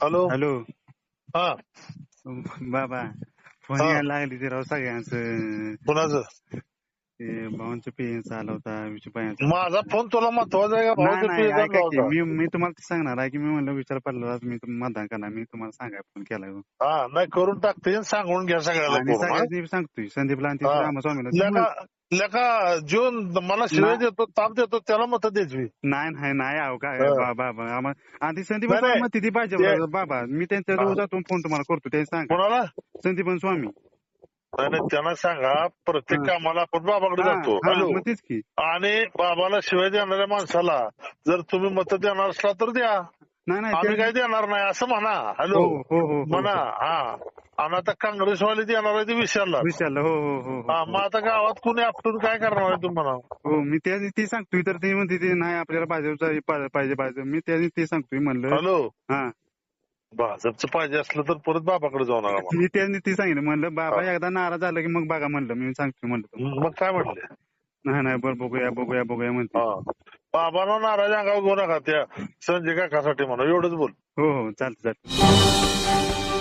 Hello hello हा बाबा phone हा. यायला लागली ते राव सगळ्यांचं कुणाचं ते भावांचं पेन्स आला होता विचूपायांचा माझा फोन तुला महत्त्वाचा आहे का नाही भाऊचा नाही तुझ्या ऐका की होता? मी मी तुम्हाला सांगणार आहे की मी म्हणलं विचार पडला मी तुम्हाला मतदान करणार मी तुम्हाला सांगाय फोन केला हो. हा नाही करून टाकते आणि सांगून घ्या सगळ्याला आणि करून, हा? सगळ्यांनी सांगतोय संदीपला आणि ते हा. रामस्वामीला ते लेका म्हण- लेका जीवन मला शिवाय. देतो ताप देतो त्याला मत द्यायची. नाही नाही नाही अहो काय. बाबा बाबा आणि संदीप नाही, नाही. स्वामी ती पाहिजे बाबा मी त्यांच्या जवळ. जातो फोन तुम्हाला करतो ते सांगा. कोणाला? संदीपन स्वामी. नाही, त्यांना सांगा. प्रत्येक. कामाला आपण बाबाकडे जातो. आणि बाबाला शिवाय देणाऱ्या माणसाला जर तुम्ही मत देणार असला तर द्या. नाही नाही आम्ही काय देणार नाही असं म्हणा. हॅलो. हो हो हो. म्हणा हा. आणि आता काँग्रेसवाले देणार आहे ते विचारला विचारलं हो हो हो हा. मग आता गावात कुणी आपटून काय करणार आहे तुम्ही म्हणा हो मी त्या ते सांगतोय तर ते म्हणते ते नाही आपल्याला भाजपचा पाहिजे पाहिजे. मी त्या ते सांगतोय म्हणलं. हॅलो? हा. भाजपचं पाहिजे असलं तर परत बाबाकडे जाऊ नका म्हणा. मी त्यांनी ते सांगितलं म्हणलं बाबा एकदा नाराज झालं की मग बघा म्हणलं. मी सांगतोय म्हणलं तुम्हाला. मग काय म्हणले? नाही नाही बरं बघूया बघूया बघूया म्हणते. हा. बाबांना नाराज अंगावर घेऊ नका त्या संजय काकासाठी म्हणा. एवढंच बोल. हो हो चालतं चालतं